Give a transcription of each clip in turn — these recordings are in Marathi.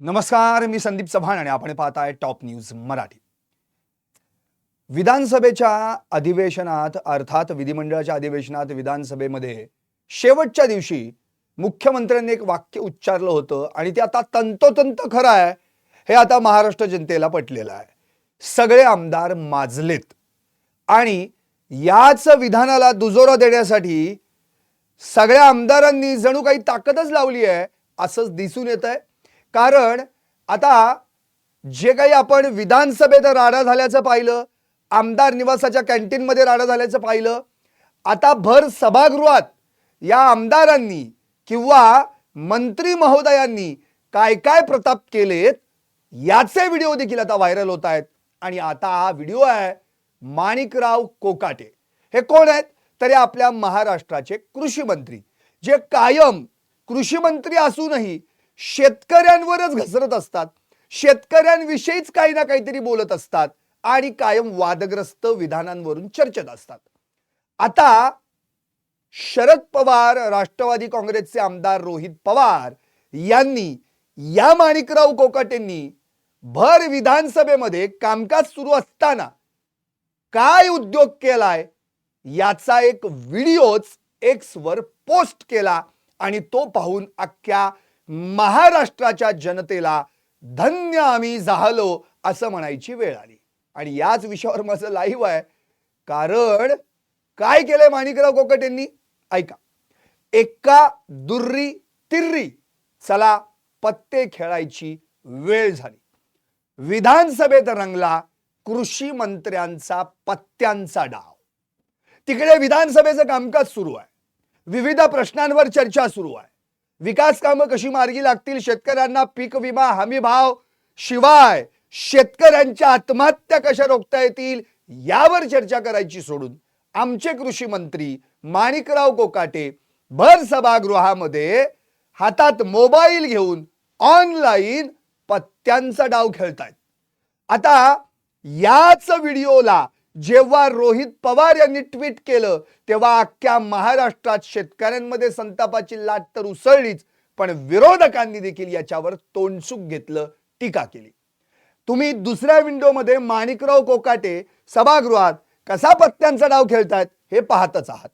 नमस्कार मी संदीप चव्हाण आणि आपण पाहत आहे टॉप न्यूज मराठी. विधानसभेच्या अधिवेशनात अर्थात विधिमंडळाच्या अधिवेशनात विधानसभेमध्ये शेवटच्या दिवशी मुख्यमंत्र्यांनी एक वाक्य उच्चारलं होतं आणि ते आता तंतोतंत खरं आहे हे आता महाराष्ट्र जनतेला पटलेलं आहे. सगळे आमदार माजलेत आणि याच विधानाला दुजोरा देण्यासाठी सगळ्या आमदारांनी जणू काही ताकदच लावली आहे असंच दिसून येत आहे कारण आता जे काही आपण विधानसभेत राडा झाल्याचं पाहिलं आमदार निवासाच्या कॅन्टीनमध्ये राडा झाल्याचं पाहिलं आता भर सभागृहात या आमदारांनी किंवा मंत्री महोदयांनी काय काय प्रताप केलेत याचे व्हिडिओ देखील आता व्हायरल होत आहेत. आणि आता हा व्हिडिओ आहे माणिकराव कोकाटे. हे कोण आहेत? तर हे आपल्या महाराष्ट्राचे कृषी मंत्री. जे कायम कृषी मंत्री असूनही शेतकऱ्यांवरच घसरत असतात. शेतकऱ्यांविषयीच काही ना काहीतरी बोलत असतात आणि कायम वादग्रस्त विधानांवरून चर्चेत असतात. आता शरद पवार राष्ट्रवादी काँग्रेसचे आमदार रोहित पवार यांनी या माणिकराव कोकाटेंनी भर विधानसभेमध्ये कामकाज सुरू असताना काय उद्योग केलाय याचा एक व्हिडिओच एक्सवर पोस्ट केला आणि तो पाहून अख्ख्या महाराष्ट्राच्या जनतेला धन्य आम्ही झालो असं म्हणायची वेळ आली. आणि याच विषयावर माझं लाईव्ह आहे. कारण काय केलंय माणिकराव कोकटेंनी ऐका. एका दुर्री तिर्री चला पत्ते खेळायची वेळ झाली. विधानसभेत रंगला कृषी मंत्र्यांचा पत्त्यांचा डाव. तिकडे विधानसभेचं कामकाज सुरू आहे. विविध प्रश्नांवर चर्चा सुरू आहे. विकास कामं कशी मार्गी लागतील? शेतकऱ्यांना पीक विमा हमी भाव शिवाय शेतकऱ्यांच्या आत्महत्या कशा रोखता येतील? यावर चर्चा करायची सोडून आमचे कृषी मंत्री माणिकराव कोकाटे भर सभागृहामध्ये हातात मोबाईल घेऊन ऑनलाईन पत्त्यांचा डाव खेळतायत. आता याच व्हिडिओला जेव्हा रोहित पवार यांनी ट्विट केलं तेव्हा अख्ख्या महाराष्ट्रात शेतकऱ्यांमध्ये संतापाची लाट तर उसळलीच पण विरोधकांनी देखील याच्यावर तोंडसुक घेतलं टीका केली. तुम्ही दुसऱ्या विंडोमध्ये माणिकराव कोकाटे सभागृहात कसा पत्त्यांचा डाव खेळतायत हे पाहतच आहात.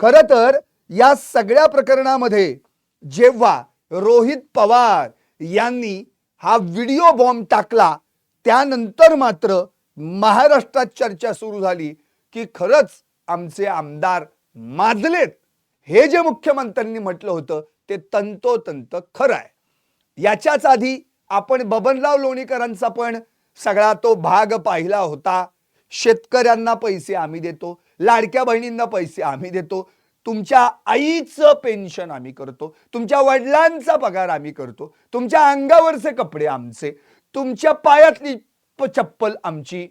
खरं तर या सगळ्या प्रकरणामध्ये जेव्हा रोहित पवार यांनी हा व्हिडिओ बॉम्ब टाकला त्यानंतर मात्र महाराष्ट्रात चर्चा सुरू झाली की खरंच आमचे आमदार माजलेत. हे जे मुख्यमंत्र्यांनी म्हटलं होतं ते तंतोतंत खरं आहे. याच्याच आधी आपण बबनराव लोणीकरांचा पण सगळा तो भाग पाहिला होता. शेतकऱ्यांना पैसे आम्ही देतो लाडक्या बहिणींना पैसे आम्ही देतो तुमच्या आईचं पेन्शन आम्ही करतो तुमच्या वडिलांचा पगार आम्ही करतो तुमच्या अंगावरचे कपडे आमचे तुमच्या पायातली चप्पल आमची.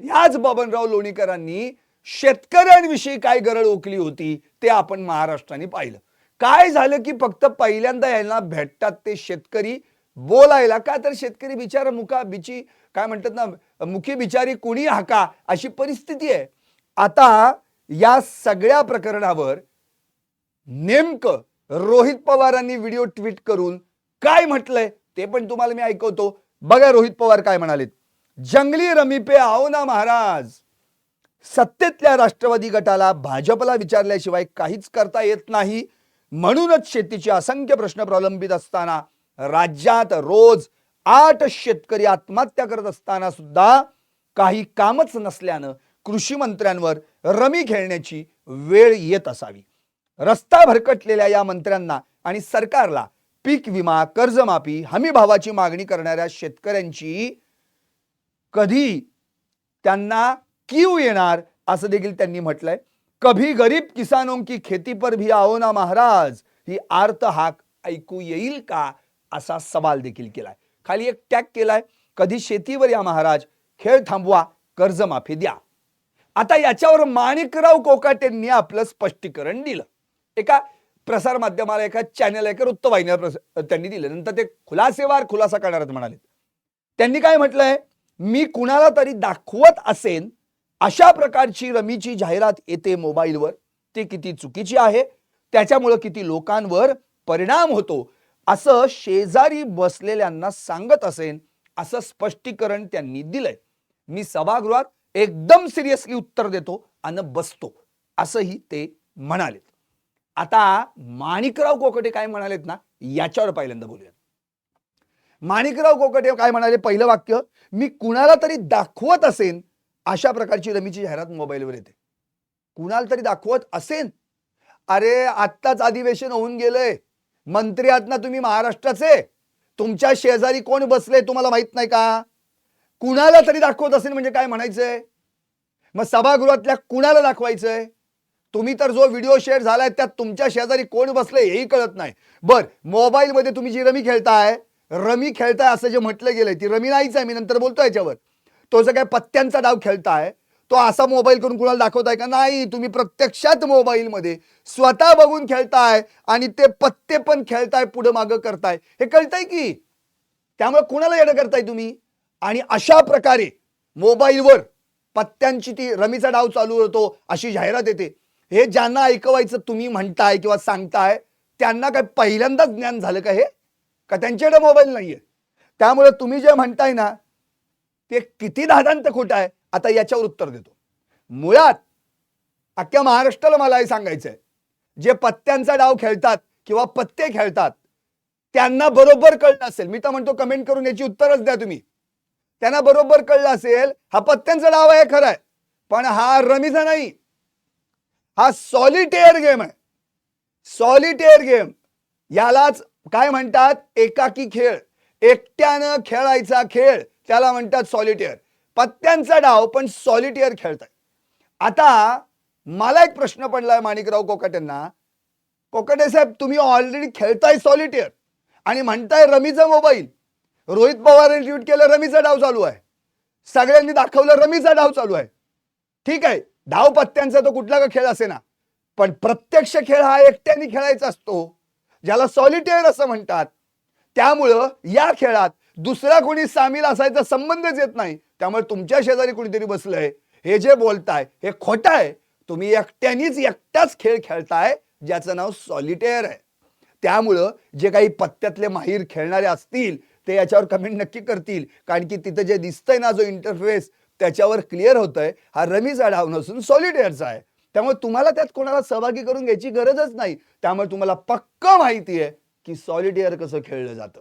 याच बबनराव लोणीकरांनी शेतकऱ्यांविषयी काय गरळ ओकली होती ते आपण महाराष्ट्राने पाहिलं. काय झालं की फक्त पहिल्यांदा यांना भेटतात ते शेतकरी बोलायला का तर शेतकरी बिचारा मुका बिची काय म्हणतात ना मुखी बिचारी कुणी हाका अशी परिस्थिती आहे. आता या सगळ्या प्रकरणावर नेमकं रोहित पवारांनी व्हिडिओ ट्विट करून काय म्हटलंय ते पण तुम्हाला मी ऐकवतो. बघा रोहित पवार काय म्हणालेत. जंगली रमी पे आओ ना महाराज. सत्तेतल्या राष्ट्रवादी गटाला भाजपला विचारल्याशिवाय काहीच करता येत नाही. म्हणूनच शेतीचे असंख्य प्रश्न प्रलंबित असताना राज्यात रोज आठ शेतकरी आत्महत्या करत असताना सुद्धा काही कामच नसल्यानं कृषी मंत्र्यांवर रमी खेळण्याची वेळ येत असावी. रस्ता भरकटलेल्या या मंत्र्यांना आणि सरकारला पीक विमा कर्जमाफी हमी भावाची मागणी करणाऱ्या शेतकऱ्यांची कधी त्यांना क्यू येणार असं देखील त्यांनी म्हटलंय. कभी गरीब किसानों की खेती पर भी आओ ना महाराज ही आर्त हाक ऐकू येईल का असा सवाल देखील केलाय. खाली एक टॅग केलाय कधी शेतीवर या महाराज खेळ थांबवा कर्जमाफी द्या. आता याच्यावर माणिकराव कोकाटेंनी आपलं स्पष्टीकरण दिलं. एका प्रसार माध्यमाला एका चॅनल एका वृत्तवाहिनीवर त्यांनी दिलं. नंतर ते खुलासेवार खुलासा करणार म्हणाले त्यांनी काय म्हटलंय? मी कुणाला तरी दाखवत असेन अशा प्रकारची रमीची जाहिरात येते मोबाईलवर. ती किती चुकीची आहे त्याच्यामुळं किती लोकांवर परिणाम होतो असं शेजारी बसलेल्यांना सांगत असेन असं स्पष्टीकरण त्यांनी दिलंय. मी सभागृहात एकदम सिरियसली उत्तर देतो आणि बसतो असंही ते म्हणालेत. आता माणिकराव कोकटे काय म्हणालेत ना याच्यावर पहिल्यांदा बोलूया माणिकराव कोकटे काय म्हणाले? पहिलं वाक्य मी कुणाला तरी दाखवत असेन अशा प्रकारची रमीची जाहिरात मोबाईलवर येते. कुणाला तरी दाखवत असेन? अरे आत्ताच अधिवेशन होऊन गेलंय. मंत्री आहात ना तुम्ही महाराष्ट्राचे. तुमच्या शेजारी कोण बसले तुम्हाला माहीत नाही का? कुणाला तरी दाखवत असेल म्हणजे काय म्हणायचंय? मग सभागृहातल्या कुणाला दाखवायचंय? तुम्ही तर जो व्हिडिओ शेअर झालाय त्यात तुमच्या शेजारी कोण बसले हेही कळत नाही. बर मोबाईलमध्ये तुम्ही जी रमी खेळताय रमी खेळताय असं जे म्हटलं गेलंय ती रमी नाहीच आहे मी नंतर बोलतो याच्यावर. तो जो काय पत्त्यांचा डाव खेळताय तो असा मोबाईल करून कुणाला दाखवताय का? नाही तुम्ही प्रत्यक्षात मोबाईलमध्ये स्वतः बघून खेळताय आणि ते पत्ते पण खेळताय पुढं मागं करताय. हे कळतंय की? त्यामुळे कुणाला येणं करताय तुम्ही? आणि अशा प्रकारे मोबाईलवर पत्त्यांची ती रमीचा डाव चालू होतो अशी जाहिरात येते. हे ज्यांना ऐकवायचं तुम्ही म्हणताय किंवा सांगताय त्यांना काय पहिल्यांदाच ज्ञान झालं का हे? का त्यांच्याकडे मोबाईल नाहीये? त्यामुळे तुम्ही जे म्हणताय ना ते किती दादांत खोटं आहे आता याच्यावर उत्तर देतो. मुळात अख्ख्या महाराष्ट्राला मला हे सांगायचंय जे पत्त्यांचा डाव खेळतात किंवा पत्ते खेळतात त्यांना बरोबर कळलं असेल. मी तर म्हणतो कमेंट करून याची उत्तरच द्या तुम्ही. त्यांना बरोबर कळलं असेल हा पत्त्यांचा डाव आहे खरं आहे. पण हा रमीचा नाही. हा सॉलिटेअर गेम आहे. Solitaire game. यालाच काय म्हणतात? एकाकी खेळ. एकट्यानं खेळायचा खेळ त्याला म्हणतात सॉलिटेअर पत्त्यांचा डाव पण सॉलिटेअर खेळताय आता मला एक प्रश्न पडलाय माणिकराव कोकाटेंना. कोकाटे साहेब तुम्ही ऑलरेडी खेळताय सॉलिटेअर आणि म्हणताय रमीचा मोबाईल रोहित पवारांनी ट्विट केलं रमीचा डाव चालू आहे. सगळ्यांनी दाखवलं रमीचा डाव चालू आहे. ठीक आहे डाव पत्त्यांचा तो कुठला का खेळ असे ना पण प्रत्यक्ष खेळ हा एकट्याने खेळायचा असतो. ज्याला सॉलिटेअर असं म्हणतात. त्यामुळं या खेळात दुसरा कोणी सामील असायचा संबंधच येत नाही. त्यामुळे तुमच्या शेजारी कुणीतरी बसलंय. हे जे बोलताय हे खोटं आहे. तुम्ही एकट्यानेच एकटाच खेळ खेळताय ज्याचं नाव सॉलिटेअर आहे. त्यामुळं जे काही पत्त्यातले माहीर खेळणारे असतील ते याच्यावर कमेंट नक्की करतील. कारण की तिथं जे दिसतंय ना जो इंटरफेस त्याच्यावर क्लिअर होतंय. हा रमीचा डाव नसून सॉलिटेअरचा आहे. त्यामुळे तुम्हाला त्यात कोणाला सहभागी करून घ्यायची गरजच नाही. त्यामुळे तुम्हाला पक्क माहिती आहे की सॉलिटेअर कसं खेळलं जातं.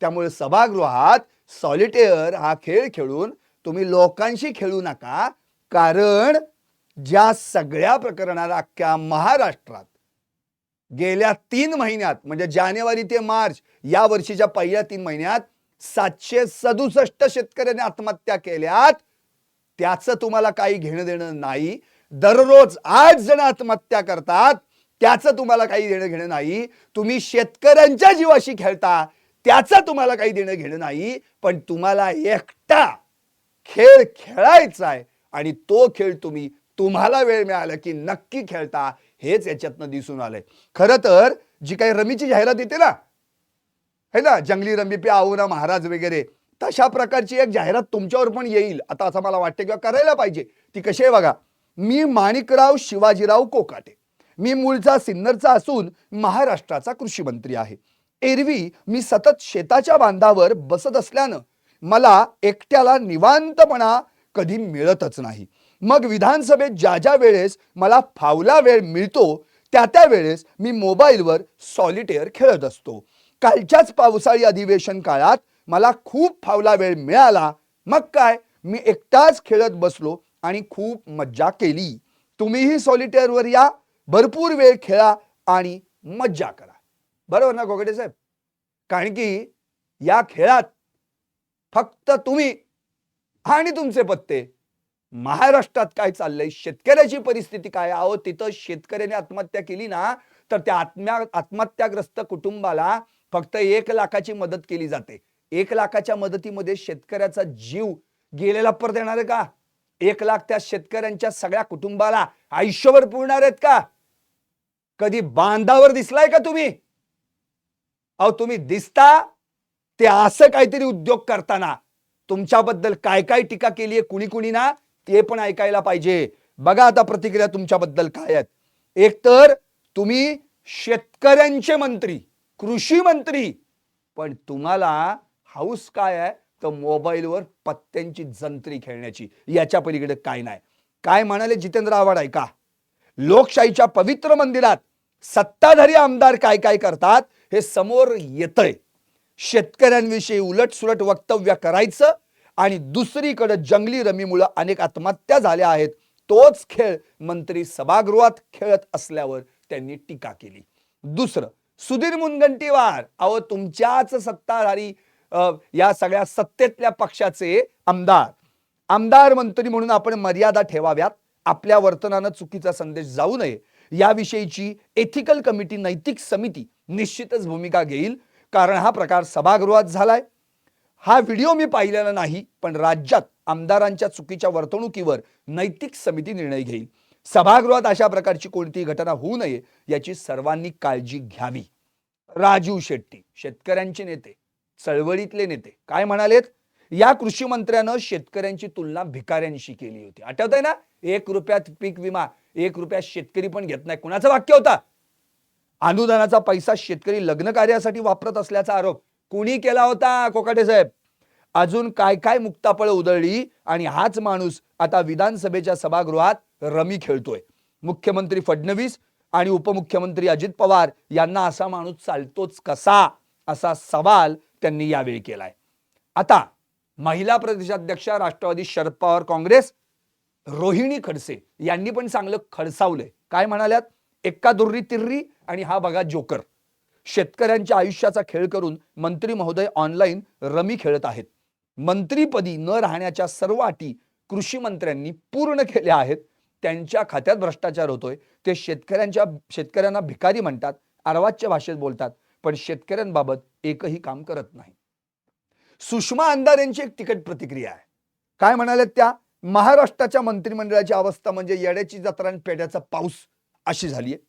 त्यामुळे सभागृहात सॉलिटेअर हा खेळ खेळून तुम्ही लोकांशी खेळू नका. कारण ज्या सगळ्या प्रकरणाला अख्ख्या महाराष्ट्रात गेल्या तीन महिन्यात म्हणजे जानेवारी ते मार्च या वर्षीच्या पहिल्या तीन महिन्यात सातशे सदुसष्ट शेतकऱ्यांनी आत्महत्या केल्यात. त्याचं तुम्हाला काही घेणं देणं नाही. दररोज आठ जण आत्महत्या करतात त्याचं तुम्हाला काही देणं घेणं नाही. तुम्ही शेतकऱ्यांच्या जीवाशी खेळता त्याचं तुम्हाला काही देणं घेणं नाही पण तुम्हाला एकटा खेळ खेळायचा आहे आणि तो खेळ तुम्ही तुम्हाला वेळ मिळाला की नक्की खेळता हेच याच्यातनं दिसून आलंय. खरं तर जी काही रमीची जाहिरात येते ना है ना जंगली रमी पे आओ ना महाराज वगैरे तशा प्रकारची एक जाहिरात तुमच्यावर पण येईल आता असं मला वाटतं किंवा करायला पाहिजे ती कशी आहे बघा मी माणिकराव शिवाजीराव कोकाटे. मी मूळचा सिन्नरचा असून महाराष्ट्राचा कृषी मंत्री आहे. एरवी मी सतत शेताच्या बांधावर बसत असल्यानं मला एकट्याला निवांतपणा कधी मिळतच नाही. मग विधानसभेत ज्या ज्या वेळेस मला फावला वेळ मिळतो त्या त्या वेळेस मी मोबाईलवर सॉलिटेअर खेळत असतो. कालच्याच पावसाळी अधिवेशन काळात मला खूप फावला वेळ मिळाला. मग काय? मी एकटाच खेळत बसलो. आणि खूप मज्जा केली. तुम्हीही सॉलिटेअरवर या. भरपूर वेळ खेळा आणि मज्जा करा. बरोबर ना कोकटे साहेब? कारण की या खेळात फक्त तुम्ही आणि तुमचे पत्ते. महाराष्ट्रात काय चाललंय? शेतकऱ्याची परिस्थिती काय आहो? अहो तिथं शेतकऱ्याने आत्महत्या केली ना तर त्या आत्म्या आत्महत्याग्रस्त कुटुंबाला फक्त एक लाखाची मदत केली जाते. एक लाखाच्या मदतीमध्ये शेतकऱ्याचा जीव गेलेला परत येणार आहे का? एक लाख त्या शेतकऱ्यांच्या सगळ्या कुटुंबाला आयुष्यभर पुरणार आहेत का? कधी बांधावर दिसलाय का तुम्ही? अहो तुम्ही दिसता ते असं काहीतरी उद्योग करताना. तुमच्याबद्दल काय काय टीका केली आहे कुणी कुणी ना ते पण ऐकायला पाहिजे. बघा आता प्रतिक्रिया तुमच्याबद्दल काय आहेत. एकतर तुम्ही शेतकऱ्यांचे मंत्री कृषी मंत्री पण तुम्हाला हाऊस काय आहे? तर मोबाईलवर पत्त्यांची जंत्री खेळण्याची. याच्या पलीकडे काय नाही. काय म्हणाले जितेंद्र आव्हाड ऐका. लोकशाहीच्या पवित्र मंदिरात सत्ताधारी आमदार काय काय करतात हे समोर येतंय. शेतकऱ्यांविषयी उलटसुलट वक्तव्य करायचं आणि दुसरीकडे जंगली रमीमुळं अनेक आत्महत्या झाल्या आहेत. तोच खेळ मंत्री सभागृहात खेळत असल्यावर त्यांनी टीका केली. दुसरं सुधीर मुनगंटीवार अहो तुमच्याच सत्ताधारी या सगळ्या सत्तेतल्या पक्षाचे आमदार. आमदार मंत्री म्हणून आपण मर्यादा ठेवाव्यात. आपल्या वर्तनानं चुकीचा संदेश जाऊ नये. याविषयीची एथिकल कमिटी नैतिक समिती निश्चितच भूमिका घेईल. कारण हा प्रकार सभागृहात झालाय. हा व्हिडिओ मी पाहिलेला नाही पण राज्यात आमदारांच्या चुकीच्या वर्तणुकीवर नैतिक समिती निर्णय घेईल. सभागृहात अशा प्रकारची कोणतीही घटना होऊ नये याची सर्वांनी काळजी घ्यावी. राजीव शेट्टी शेतकऱ्यांचे नेते. चळवळीतले नेते. काय म्हणालेत? या कृषी मंत्र्यानं शेतकऱ्यांची तुलना भिकाऱ्यांशी केली होती. आठवत आहे ना? एक रुपयात पीक विमा एक रुपयात शेतकरी पण घेत नाही. कुणाचं वाक्य होता? अनुदानाचा पैसा शेतकरी लग्न कार्यासाठी वापरत असल्याचा आरोप. कुणी केला होता कोकाटे साहेब? अजून काय काय मुक्तापळ उधळली आणि हाच माणूस आता विधानसभेच्या सभागृहात रमी खेळतोय. मुख्यमंत्री फडणवीस आणि उपमुख्यमंत्री अजित पवार यांना असा माणूस चालतोच कसा? असा सवाल त्यांनी यावेळी केलाय. आता महिला प्रदेशाध्यक्षा राष्ट्रवादी शरद पवार काँग्रेस रोहिणी खडसे यांनी पण चांगलं खडसावलंय. काय म्हणाल्यात? एक्का दुर्री तिर्री आणि हा बघा जोकर. शेतकऱ्यांच्या आयुष्याचा खेळ करून मंत्री महोदय ऑनलाईन रमी खेळत आहेत. मंत्रीपदी न राहण्याच्या सर्व अटी कृषी मंत्र्यांनी पूर्ण केल्या आहेत. त्यांच्या खात्यात भ्रष्टाचार होतोय. ते शेतकऱ्यांच्या शेतकऱ्यांना भिकारी म्हणतात. अर्वाच्य भाषेत बोलतात. पण शेतकऱ्यांबाबत एकही काम करत नाही. सुषमा अंधार यांची एक तिकट प्रतिक्रिया आहे. काय म्हणाले त्या? महाराष्ट्राच्या मंत्रिमंडळाची अवस्था म्हणजे येड्याची जत्रा आणि पेड्याचा पाऊस अशी झाली आहे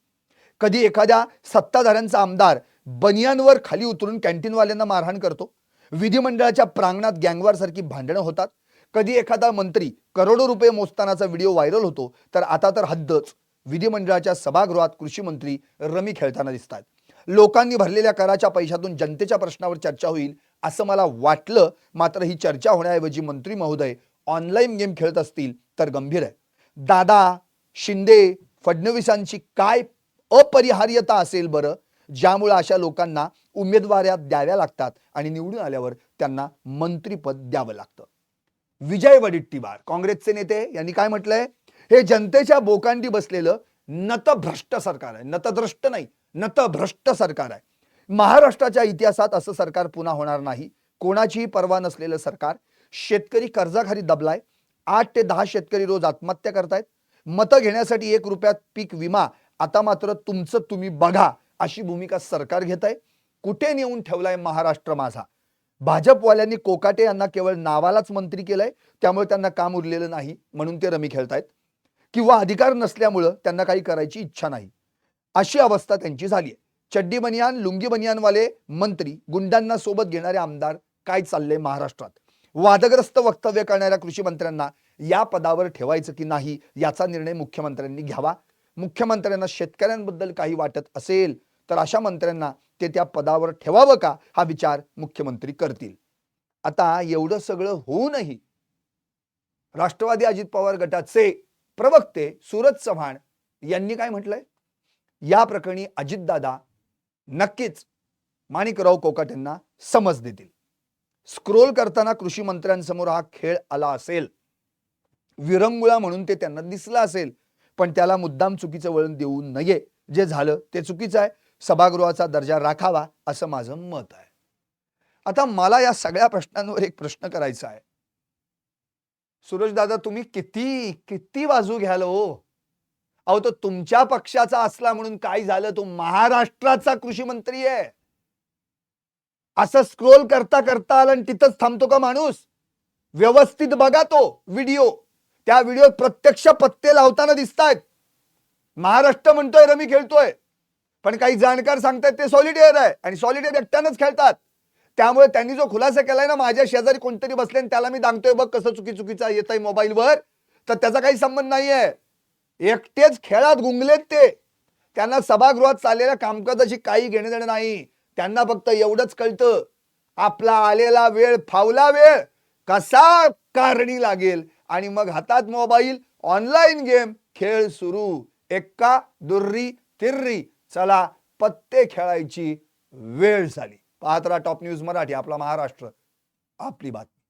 कधी एखाद्या सत्ताधाऱ्यांचा आमदार बनियांवर खाली उतरून कॅन्टीनवाल्यांना मारहाण करतो विधिमंडळाच्या प्रांगणात गँगवार सारखी भांडणं होतात कधी एखादा मंत्री करोडो रुपये मोजतानाचा व्हिडिओ व्हायरल होतो तर आता तर हद्दच विधिमंडळाच्या सभागृहात कृषी मंत्री रमी खेळताना दिसतात लोकांनी भरलेल्या कराच्या पैशातून जनतेच्या प्रश्नावर चर्चा होईल असं मला वाटलं. मात्र ही चर्चा होण्याऐवजी मंत्री महोदय ऑनलाईन गेम खेळत असतील तर गंभीर आहे. दादा शिंदे फडणवीसांची काय अपरिहार्यता असेल बरं ज्यामुळे अशा लोकांना उमेदवाऱ्या द्याव्या लागतात आणि निवडून आल्यावर त्यांना मंत्रीपद द्यावं लागतं. विजय वडिट्टीवार काँग्रेसचे नेते यांनी काय म्हटलंय? हे जनतेच्या बोकांडी बसलेलं नतभ्रष्ट सरकार आहे. नतद्रष्ट नाही. नतभ्रष्ट सरकार आहे. महाराष्ट्राच्या इतिहासात असं सरकार पुन्हा होणार नाही. कोणाचीही पर्वा नसलेलं सरकार. शेतकरी कर्जाखाली दबलाय. आठ ते दहा शेतकरी रोज आत्महत्या करतायत. मतं घेण्यासाठी एक रुपयात पीक विमा आता मात्र तुमचं तुम्ही बघा अशी भूमिका सरकार घेत आहे कुठे नेऊन ठेवलाय महाराष्ट्र माझा? भाजपवाल्यांनी कोकाटे यांना केवळ नावालाच मंत्री केलंय. त्यामुळे त्यांना काम उरलेलं नाही म्हणून ते रमी खेळतायत. किंवा अधिकार नसल्यामुळं त्यांना काही करायची इच्छा नाही. अशी अवस्था त्यांची झाली आहे. चड्डी बनियान लुंगी बनियानवाले मंत्री गुंडांना सोबत घेणारे आमदार काय चाललंय महाराष्ट्रात? वादग्रस्त वक्तव्य करणाऱ्या कृषी मंत्र्यांना या पदावर ठेवायचं की नाही याचा निर्णय मुख्यमंत्र्यांनी घ्यावा? मुख्यमंत्र्यांना शेतकऱ्यांबद्दल काही वाटत असेल तर अशा मंत्र्यांना ते त्या पदावर ठेवावं का? हा विचार मुख्यमंत्री करतील. आता एवढं सगळं होऊनही राष्ट्रवादी अजित पवार गटाचे प्रवक्ते सूरज चव्हाण यांनी काय म्हटलंय? या प्रकरणी अजितदादा नक्कीच माणिकराव कोकाटेंना समज देतील. स्क्रोल करताना कृषी मंत्र्यांसमोर हा खेळ आला असेल. विरंगुळा म्हणून ते त्यांना दिसलं असेल. पण त्याला मुद्दाम चुकीचं वळण देऊ नये. जे झालं ते चुकीचं आहे. सभागृहाचा दर्जा राखावा असं माझं मत आहे. आता मला या सगळ्या प्रश्नांवर एक प्रश्न करायचा आहे. सूरज दादा तुम्ही किती किती बाजू घ्याल हो? अहो तो तुमच्या पक्षाचा असला म्हणून काय झालं? तो महाराष्ट्राचा कृषी मंत्री आहे. असं स्क्रोल करता करता आलं आणि तिथंच थांबतो का माणूस? व्यवस्थित बघा तो व्हिडिओ त्या व्हिडिओत प्रत्यक्ष पत्ते लावताना दिसतायत. महाराष्ट्र म्हणतोय रमी खेळतोय. पण काही जाणकार सांगतायत ते सॉलिटेअर आहे आणि सॉलिटेअर एकट्यानंच खेळतात. त्यामुळे त्यांनी जो खुलासा केलाय ना माझ्या शेजारी कोणतरी बसले आणि त्याला मी दांगतोय बघ कसं चुकी चुकीचा येत आहे मोबाईलवर तर त्याचा काही संबंध नाहीये. एकटेच खेळात गुंगलेत ते. त्यांना सभागृहात चाललेल्या कामकाजाशी काही घेणं देणं नाही. त्यांना फक्त एवढंच कळतं आपला आलेला वेळ फावला वेळ कसा कारणी लागेल? आणि मग हातात मोबाईल ऑनलाईन गेम खेळ सुरू. एक्का दुर्री तिर्री. चला पत्ते खेळायची वेळ झाली. पाहत राहा टॉप न्यूज मराठी आपला महाराष्ट्र आपली बातमी.